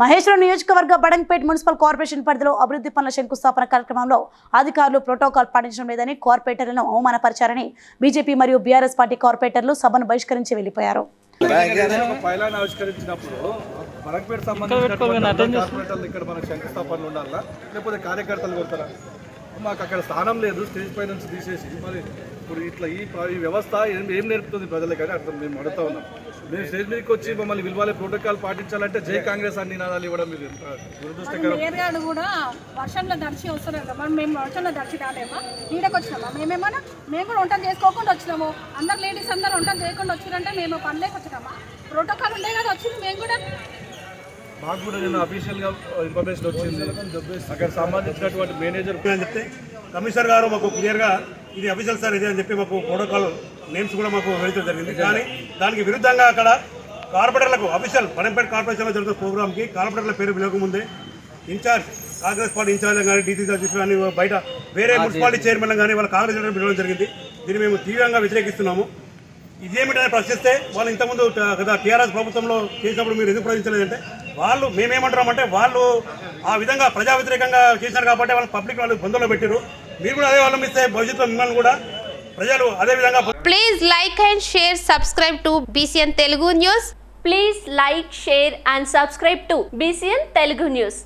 మహేశ్వరం నియోజకవర్గ Badangpet municipal corporation పరిధిలో అభివృద్ధి పనుల శంకుస్థాపన కార్యక్రమంలో అధికారులు ప్రోటోకాల్ పాటించడం లేదని కార్పొరేటర్లను అవమానపరిచారని బీజేపీ మరియు బీఆర్ఎస్ పార్టీ కార్పొరేటర్లు సభను బహిష్కరించి వెళ్ళిపోయారు ఇక్కడ మనకు శంకుస్థాపనలు ఉండాలా? లేకపోతే కార్యకర్తలు కొడతారా? మాకు అక్కడ స్థానం లేదు స్టేజ్ పై నుంచి తీసేసి మరి ఇప్పుడు ఇట్లా ఈ ఈ వ్యవస్థ ఏం ఏం నేర్పుతుంది ప్రజలకి అని అర్థం మేము అడుగుతా ఉన్నాం. మేము స్టేజ్ మీదకి వచ్చి మమ్మల్ని విలువలే ప్రోటోకాల్ పాటించాలంటే జై కాంగ్రెస్ అన్ని నినాదాలు ఇవ్వడం మీరు దురదృష్టకరం. కూడా వర్షంలో దర్శి కదా మరి మేము వర్షంలో దర్శి రాలేమా? ఈడకి వచ్చినామా? మేమేమన్నా? మేము కూడా వంటలు చేసుకోకుండా వచ్చినాము. అందరు లేడీస్ అందరు వంటలు చేయకుండా వచ్చిరంటే మేము పనిలేక వచ్చినామా ప్రోటోకాల్ ఉండే కదా వచ్చింది. మేము కూడా మాకు కూడా నేను అఫీషియల్గా ఇన్ఫర్మేషన్ వచ్చింది. అక్కడ సంబంధించినటువంటి మేనేజర్ అని చెప్తే కమిషనర్ గారు మాకు క్లియర్గా ఇది అఫీషియల్ సార్ ఇది అని చెప్పి మాకు ప్రోటోకాల్ నేమ్స్ కూడా మాకు వివరించడం జరిగింది. కానీ దానికి విరుద్ధంగా అక్కడ కార్పొరేటర్లకు అఫీషియల్ పనంపేట కార్పొరేషన్లో జరుగుతున్న ప్రోగ్రామ్కి కార్పొరేటర్ల పేరు పిలవకముందే ఇన్ఛార్జ్ కాంగ్రెస్ పార్టీ ఇన్ఛార్జ్ కానీ డీసీ అధ్యక్షులు కానీ బయట వేరే మున్సిపాలిటీ చైర్మన్ కానీ వాళ్ళ కాంగ్రెస్ లీడర్ని పిలవడం జరిగింది. దీన్ని మేము తీవ్రంగా వ్యతిరేకిస్తున్నాము. ఇదేమిటని ప్రశ్నిస్తే వాళ్ళు ఇంతకుముందు గత టీఆర్ఎస్ ప్రభుత్వంలో చేసినప్పుడు మీరు ఎందుకు ప్రశ్నించలేదంటే వాళ్ళు మేమేమంటున్నామంటే వాళ్ళు ఆ విధంగా ప్రజా వ్యతిరేకంగా చేశారు కాబట్టి వాళ్ళు పబ్లిక్ వాళ్ళు బంధువులో పెట్టారు మీరు కూడా అదే వాళ్ళు ఇస్తే భవిష్యత్తులో మిమ్మల్ని కూడా ప్రజలు అదే విధంగా please like and share subscribe to BCN Telugu news please like share and subscribe to BCN Telugu news